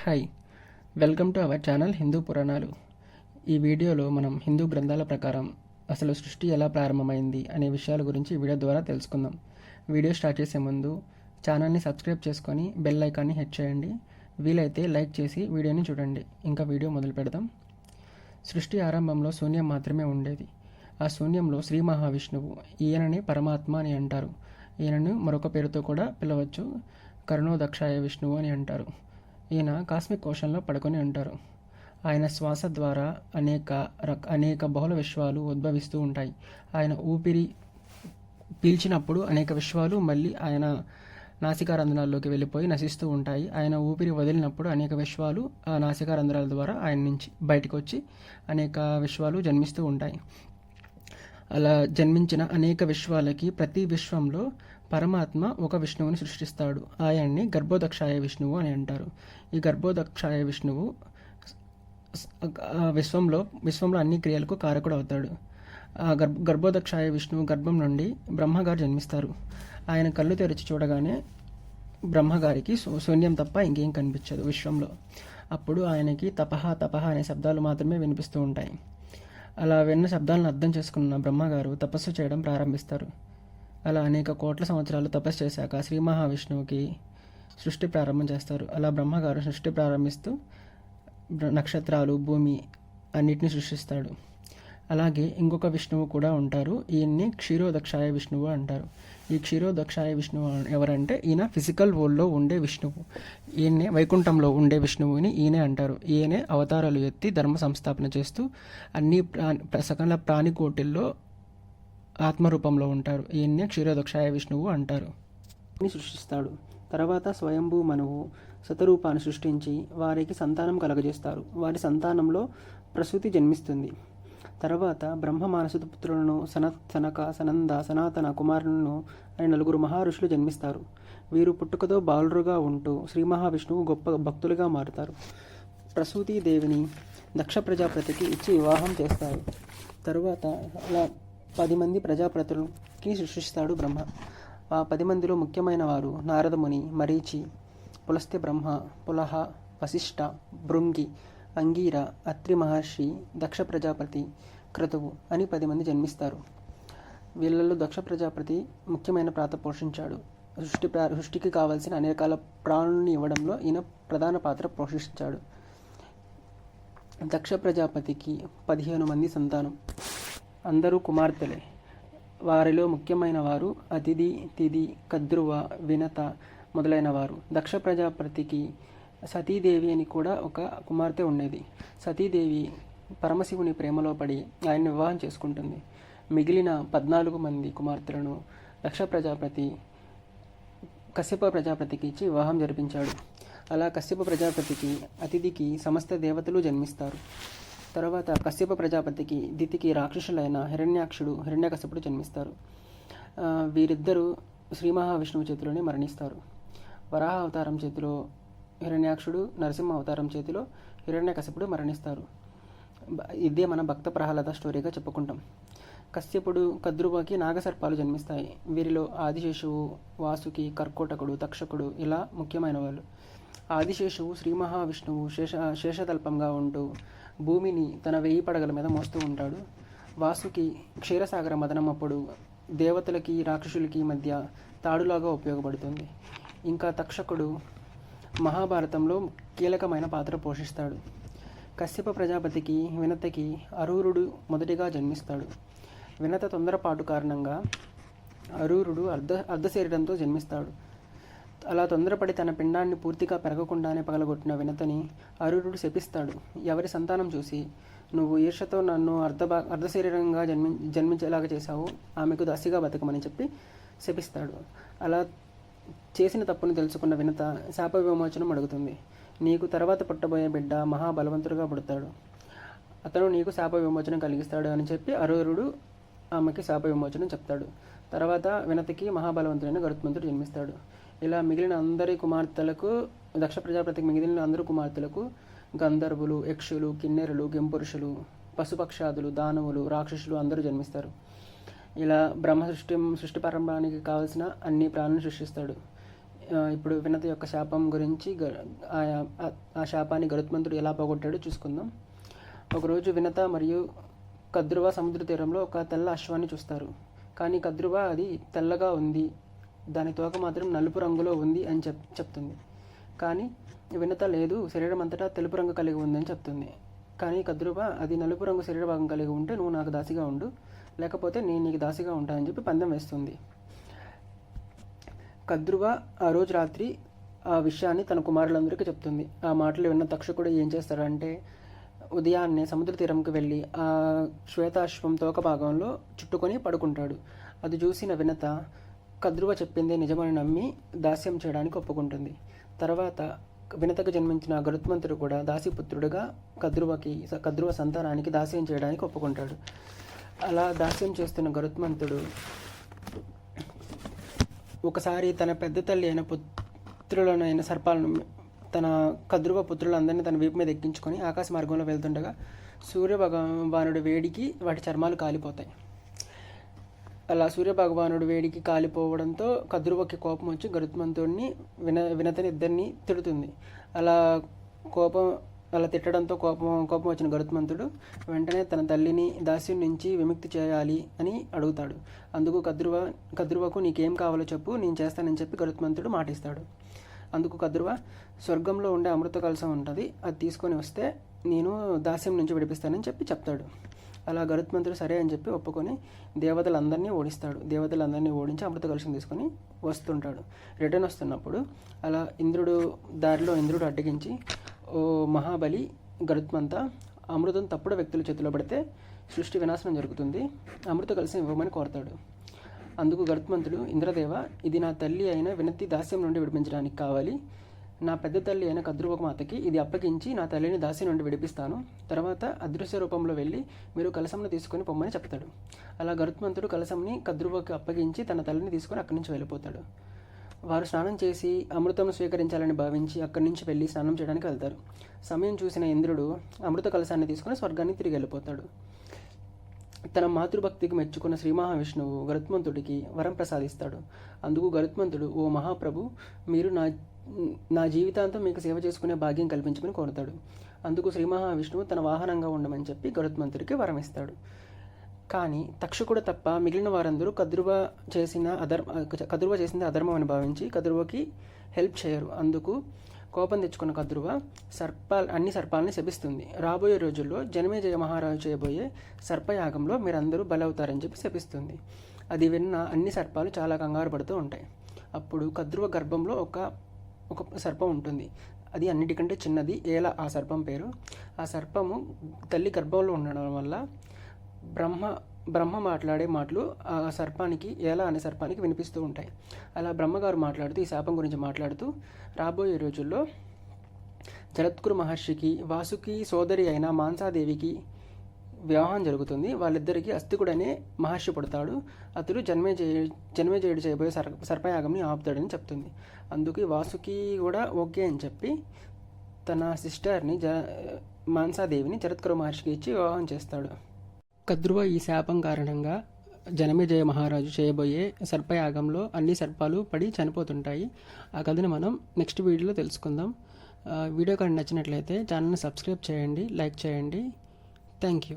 Hi welcome to our channel Hindu పురాణాలు. ఈ వీడియోలో మనం హిందూ గ్రంథాల ప్రకారం అసలు సృష్టి ఎలా ప్రారంభమైంది అనే విషయాల గురించి వీడియో ద్వారా తెలుసుకుందాం. వీడియో స్టార్ట్ చేసే ముందు ఛానల్ని సబ్స్క్రైబ్ చేసుకొని బెల్ ఐకాన్ని హిట్ చేయండి. వీలైతే లైక్ చేసి వీడియోని చూడండి. ఇంకా వీడియో మొదలు పెడదాం. సృష్టి ఆరంభంలో శూన్యం మాత్రమే ఉండేది. ఆ శూన్యంలో శ్రీ మహావిష్ణువు ఈయనని పరమాత్మ అని అంటారు. ఈయనను మరొక పేరుతో కూడా పిలవచ్చు. కరుణోదక్షాయ విష్ణువు అని అంటారు. ఈయన కాస్మిక్ కోశంలో పడుకొని ఉంటారు. ఆయన శ్వాస ద్వారా అనేక రక అనేక బహుళ విశ్వాలు ఉద్భవిస్తూ ఉంటాయి. ఆయన ఊపిరి పీల్చినప్పుడు అనేక విశ్వాలు మళ్ళీ ఆయన నాసికారంధ్రాల్లోకి వెళ్ళిపోయి నశిస్తూ ఉంటాయి. ఆయన ఊపిరి వదిలినప్పుడు అనేక విశ్వాలు ఆ నాసికారంధ్రాల ద్వారా ఆయన నుంచి బయటకు వచ్చి అనేక విశ్వాలు జన్మిస్తూ ఉంటాయి. అలా జన్మించిన అనేక విశ్వాలకి ప్రతి విశ్వంలో పరమాత్మ ఒక విష్ణువుని సృష్టిస్తాడు. ఆయన్ని గర్భోదక్షాయ విష్ణువు అని అంటారు. ఈ గర్భోదక్షాయ విష్ణువు విశ్వంలో విశ్వంలో అన్ని క్రియలకు కారకుడు అవుతాడు. ఆ గర్భ గర్భోదక్షాయ విష్ణువు గర్భం నుండి బ్రహ్మగారు జన్మిస్తారు. ఆయన కళ్ళు తెరిచి చూడగానే బ్రహ్మగారికి శూన్యం తప్ప ఇంకేం కనిపించదు విశ్వంలో. అప్పుడు ఆయనకి తపహ తపహ అనే శబ్దాలు మాత్రమే వినిపిస్తూ ఉంటాయి. అలా విన్న శబ్దాలను అర్థం చేసుకున్న బ్రహ్మగారు తపస్సు చేయడం ప్రారంభిస్తారు. అలా అనేక కోట్ల సంవత్సరాలు తపస్సు చేశాక శ్రీ మహావిష్ణువుకి సృష్టి ప్రారంభం చేస్తారు. అలా బ్రహ్మగారు సృష్టి ప్రారంభిస్తూ నక్షత్రాలు భూమి అన్నిటిని సృష్టిస్తాడు. అలాగే ఇంకొక విష్ణువు కూడా ఉంటారు. ఈయన్ని క్షీరోదక్షాయ విష్ణువు అంటారు. ఈ క్షీరోదక్షాయ విష్ణువు ఎవరంటే ఈయన ఫిజికల్ వరల్డ్లో ఉండే విష్ణువు. ఈయన్నే వైకుంఠంలో ఉండే విష్ణువుని ఈయనే అంటారు. ఈయనే అవతారాలు ఎత్తి ధర్మ సంస్థాపన చేస్తూ అన్ని ప్రా సకల ప్రాణికోటిల్లో ఆత్మరూపంలో ఉంటారు. ఈయన్నే క్షీరోదక్షాయ విష్ణువు అంటారు. ని సృష్టిస్తాడు. తర్వాత స్వయంభూ మనువు శతరూపాన్ని సృష్టించి వారికి సంతానం కలగజేస్తారు. వారి సంతానంలో ప్రసూతి జన్మిస్తుంది. తర్వాత బ్రహ్మ మానసుత పుత్రులను సన సనక సనంద సనాతన కుమారులను అనే నలుగురు మహర్షులు జన్మిస్తారు. వీరు పుట్టుకతో బాలురుగా ఉంటూ శ్రీ మహావిష్ణువు గొప్ప భక్తులుగా మారుతారు. ప్రసూతి దేవిని దక్ష ప్రజాపతికి ఇచ్చి వివాహం చేస్తారు. తరువాత అలా పది మంది ప్రజాప్రతులకి సృష్టిస్తాడు బ్రహ్మ. ఆ పది మందిలో ముఖ్యమైన వారు నారదముని మరీచి పులస్త్య బ్రహ్మ పులహ వశిష్ఠ భృంగి అంగీర అత్రి మహర్షి దక్ష ప్రజాపతి క్రతువు అని పది మంది జన్మిస్తారు. వీళ్ళలో దక్ష ప్రజాపతి ముఖ్యమైన పాత్ర పోషించాడు. సృష్టి ప్రా సృష్టికి కావలసిన అనేక రకాల ప్రాణుల్ని ఇవ్వడంలో ఈయన ప్రధాన పాత్ర పోషించాడు. దక్ష ప్రజాపతికి పదిహేను మంది సంతానం. అందరూ కుమార్తెలే. వారిలో ముఖ్యమైన వారు అతిథి తిథి కద్రువ వినత మొదలైన వారు దక్ష ప్రజాపతికి సతీదేవి అని కూడా ఒక కుమార్తె ఉండేది. సతీదేవి పరమశివుని ప్రేమలో పడి ఆయన్ని వివాహం చేసుకుంటుంది. మిగిలిన పద్నాలుగు మంది కుమార్తెలను దక్ష ప్రజాపతి కశ్యప ప్రజాపతికి ఇచ్చి వివాహం జరిపించాడు. అలా కశ్యప ప్రజాపతికి అతిథికి సమస్త దేవతలు జన్మిస్తారు. తర్వాత కశ్యప ప్రజాపతికి దితికి రాక్షసులైన హిరణ్యాక్షుడు హిరణ్యకశ్యపుడు జన్మిస్తారు. వీరిద్దరూ శ్రీ మహావిష్ణువు చేతిలోనే మరణిస్తారు. వరాహ అవతారం చేతిలో హిరణ్యాక్షుడు నరసింహ అవతారం చేతిలో హిరణ్యకశ్యపుడు మరణిస్తారు. ఇదే మన భక్త ప్రహ్లాద స్టోరీగా చెప్పుకుంటాం. కశ్యపుడు కద్రువకి నాగసర్పాలు జన్మిస్తాయి. వీరిలో ఆదిశేషువు వాసుకి కర్కోటకుడు తక్షకుడు ఇలా ముఖ్యమైన వాళ్ళు ఆదిశేషువు శ్రీ మహావిష్ణువు శేష శేషతల్పంగా ఉంటూ భూమిని తన వెయ్యి పడగల మీద మోస్తూ ఉంటాడు. వాసుకి క్షీరసాగర మదనం అప్పుడు దేవతలకి రాక్షసులకి మధ్య తాడులాగా ఉపయోగపడుతుంది. ఇంకా తక్షకుడు మహాభారతంలో కీలకమైన పాత్ర పోషిస్తాడు. కశ్యప ప్రజాపతికి వినతకి అరూరుడు మొదటిగా జన్మిస్తాడు. వినత తొందరపాటు కారణంగా అరూరుడు అర్ధ అర్ధశరీరంతో జన్మిస్తాడు. అలా తొందరపడి తన పిండాన్ని పూర్తిగా పెరగకుండానే పగలగొట్టిన వినతని అరూరుడు శపిస్తాడు. ఎవరి సంతానం చూసి నువ్వు ఈర్షతో నన్ను అర్ధ భా అర్ధ శరీరంగా జన్మి జన్మించేలాగా చేశావు. ఆమెకు దాసిగా బతకమని చెప్పి శపిస్తాడు. అలా చేసిన తప్పును తెలుసుకున్న వినత శాప విమోచనం అడుగుతుంది. నీకు తర్వాత పుట్టబోయే బిడ్డ మహాబలవంతుడుగా పుడతాడు. అతను నీకు శాప విమోచనం కలిగిస్తాడు అని చెప్పి అరురుడు ఆమెకి శాప విమోచనం చెప్తాడు. తర్వాత వినతికి మహాబలవంతుడైన గరుత్మంతుడు జన్మిస్తాడు. ఇలా మిగిలిన అందరి కుమార్తెలకు దక్ష ప్రజాపతికి మిగిలిన అందరు కుమార్తెలకు గంధర్వులు యక్షులు కిన్నెరులు గెంపురుషులు పశుపక్షాదులు దానవులు రాక్షసులు అందరూ జన్మిస్తారు. ఇలా బ్రహ్మ సృష్టి సృష్టి ప్రారంభానికి కావలసిన అన్ని ప్రాణులను సృష్టిస్తాడు. ఇప్పుడు వినత యొక్క శాపం గురించి గ- ఆ- ఆ శాపాన్ని గరుత్మంతుడు ఎలా పోగొట్టాడో చూసుకుందాం. ఒకరోజు వినత మరియు కద్రువ సముద్ర తీరంలో ఒక తెల్ల అశ్వాన్ని చూస్తారు. కానీ కద్రువ అది తెల్లగా ఉంది. దాని తోక మాత్రం నలుపు రంగులో ఉంది అని చెప్ చెప్తుంది. కానీ వినత లేదు శరీరం అంతటా తెలుపు రంగు కలిగి ఉందని చెప్తుంది. కానీ కద్రువ అది నలుపు రంగు శరీర భాగం కలిగి ఉంటే నువ్వు నాకు దాసిగా ఉండు. లేకపోతే నేను నీకు దాసిగా ఉంటానని చెప్పి పందెం వేస్తుంది. కద్రువ ఆ రోజు రాత్రి ఆ విషయాన్ని తన కుమారులందరికీ చెప్తుంది. ఆ మాటలు విన్న తక్షకుడు ఏం చేస్తాడంటే ఉదయాన్నే సముద్ర తీరంకి వెళ్ళి ఆ శ్వేతాశ్వం తోక భాగంలో చుట్టుకొని పడుకుంటాడు. అది చూసిన వినత కద్రువ చెప్పిందే నిజమని నమ్మి దాస్యం చేయడానికి ఒప్పుకుంటుంది. తర్వాత వినతకు జన్మించిన గరుత్మంతుడు కూడా దాసిపుత్రుడుగా కద్రువకి కద్రువ సంతానానికి దాస్యం చేయడానికి ఒప్పుకుంటాడు. అలా దాస్యం చేస్తున్న గరుత్మంతుడు ఒకసారి తన పెద్ద తల్లి అయిన పుత్రులనైన సర్పాలను తన కద్రువ పుత్రులందరినీ తన వీపు మీద ఎక్కించుకొని ఆకాశ మార్గంలో వెళ్తుండగా సూర్య భగవానుడి వేడికి వాటి చర్మాలు కాలిపోతాయి. అలా సూర్య భగవానుడు వేడికి కాలిపోవడంతో కద్రువకి కోపం వచ్చి గరుత్మంతుడిని విన వినతని ఇద్దరిని తిడుతుంది. అలా కోపం అలా తిట్టడంతో కోపం కోపం వచ్చిన గరుత్మంతుడు వెంటనే తన తల్లిని దాస్యం నుంచి విముక్తి చేయాలి అని అడుగుతాడు. అందుకు కద్రువ కద్రువకు నీకేం కావాలో చెప్పు నేను చేస్తానని చెప్పి గరుత్మంతుడు మాటిస్తాడు. అందుకు కద్రువ స్వర్గంలో ఉండే అమృత కలసం ఉంటుంది అది తీసుకొని వస్తే నేను దాస్యం నుంచి విడిపిస్తానని చెప్పి చెప్తాడు. అలా గరుత్మంతుడు సరే అని చెప్పి ఒప్పుకొని దేవతలందరినీ ఓడిస్తాడు. దేవతలందరినీ ఓడించి అమృత కలుషం తీసుకొని వస్తుంటాడు. రిటర్న్ వస్తున్నప్పుడు అలా ఇంద్రుడు దారిలో ఇంద్రుడు అడ్డగించి ఓ మహాబలి గరుత్మంత అమృతం తప్పుడు వ్యక్తుల చేతిలో పడితే సృష్టి వినాశనం జరుగుతుంది. అమృత కలుషం ఇవ్వమని కోరతాడు. అందుకు గరుత్మంతుడు ఇంద్రదేవ ఇది నా తల్లి అయిన వినతి దాస్యం నుండి విడిపించడానికి కావాలి. నా పెద్ద తల్లి అయిన కద్రువక మాతకి ఇది అప్పగించి నా తల్లిని దాసి నుండి విడిపిస్తాను. తర్వాత అదృశ్య రూపంలో వెళ్ళి మీరు కలసంను తీసుకొని పొమ్మని చెప్తాడు. అలా గరుత్మంతుడు కలసంని కద్రువకు అప్పగించి తన తల్లిని తీసుకొని అక్కడి నుంచి వెళ్ళిపోతాడు. వారు స్నానం చేసి అమృతం స్వీకరించాలని భావించి అక్కడి నుంచి వెళ్ళి స్నానం చేయడానికి వెళ్తారు. సమయం చూసిన ఇంద్రుడు అమృత కలశాన్ని తీసుకుని స్వర్గాన్ని తిరిగి వెళ్ళిపోతాడు. తన మాతృభక్తికి మెచ్చుకున్న శ్రీ మహావిష్ణువు గరుత్మంతుడికి వరం ప్రసాదిస్తాడు. అందుకు గరుత్మంతుడు ఓ మహాప్రభు మీరు నా నా జీవితాంతం మీకు సేవ చేసుకునే భాగ్యం కల్పించమని కోరుతాడు. అందుకు శ్రీ మహావిష్ణువు తన వాహనంగా ఉండమని చెప్పి గరుత్మంతుడికి వరమిస్తాడు. కానీ తక్షకుడు తప్ప మిగిలిన వారందరూ కద్రువ చేసిన అధర్మ కద్రువ చేసింది అధర్మం అని భావించి కద్రువకి హెల్ప్ చేయరు. అందుకు కోపం తెచ్చుకున్న కద్రువ సర్పాల్ అన్ని సర్పాలని శపిస్తుంది. రాబోయే రోజుల్లో జనమేజయ మహారాజు చేయబోయే సర్పయాగంలో మీరందరూ బలవుతారని చెప్పి శపిస్తుంది. అది విన్న అన్ని సర్పాలు చాలా కంగారు పడుతూ ఉంటాయి. అప్పుడు కద్రువ గర్భంలో ఒక ఒక సర్పం ఉంటుంది. అది అన్నిటికంటే చిన్నది. ఏల ఆ సర్పం పేరు. ఆ సర్పము తల్లి గర్భంలో ఉండడం వల్ల బ్రహ్మ బ్రహ్మ మాట్లాడే మాటలు ఆ సర్పానికి ఎలా అనే సర్పానికి వినిపిస్తూ ఉంటాయి. అలా బ్రహ్మగారు మాట్లాడుతూ ఈ శాపం గురించి మాట్లాడుతూ రాబోయే రోజుల్లో జరత్కురు మహర్షికి వాసుకి సోదరి అయిన మాన్సాదేవికి వివాహం జరుగుతుంది. వాళ్ళిద్దరికీ అస్థికుడు అనే మహర్షి పుడతాడు. అతడు జన్మేజయ జన్మేజయుడు చేయబోయే సర్ సర్పయాగంని ఆపుతాడని చెప్తుంది. అందుకే వాసుకి కూడా ఓకే అని చెప్పి తన సిస్టర్ని జ మాన్సాదేవిని జరత్కరు మహర్షికి ఇచ్చి వివాహం చేస్తాడు. కద్రువ ఈ శాపం కారణంగా జనమేజయ మహారాజు చేయబోయే సర్పయాగంలో అన్ని సర్పాలు పడి చనిపోతుంటాయి. ఆ కథను మనం నెక్స్ట్ వీడియోలో తెలుసుకుందాం. వీడియో కానీ నచ్చినట్లయితే ఛానల్ని సబ్స్క్రైబ్ చేయండి లైక్ చేయండి. Thank you.